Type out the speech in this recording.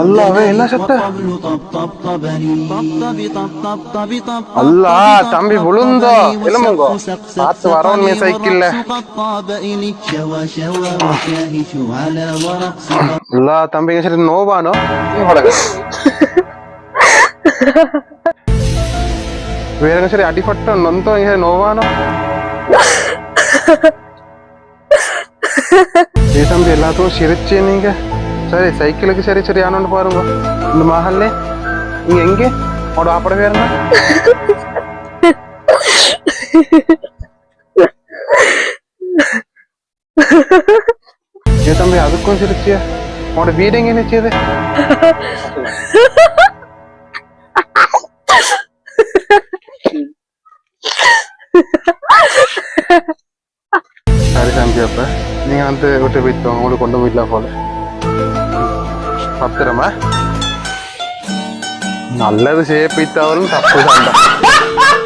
அல்லாவே என்ன சட்ட அல்லா தம்பி விழுந்தோ. எலும்புங்கோ பார்த்து வரவன் சைக்கிள்ல. அல்லா தம்பி சரி நோவானோ? వేరే సరే అడిపట్ట నొంతో ఇంకా నోవానో దేశం ఎలా తో సిరచ్చేని சரி சைக்கிளுக்கு சரி சரியானு பாருங்க. இந்த மஹல்லே நீங்க எங்க? உட ஆப்பட வேறனா ஏ தம்பி அதுக்கும் சிரிச்சியா? உன்னோட வீடு எங்க நிச்சயது சரி தம்பி அப்ப நீங்க வந்து விட்டு போயிட்டு உங்களுக்கு கொண்டு போயிடலாம் போல. பத்திரமா நல்லது போய்த்தாலும் தப்பு தான்.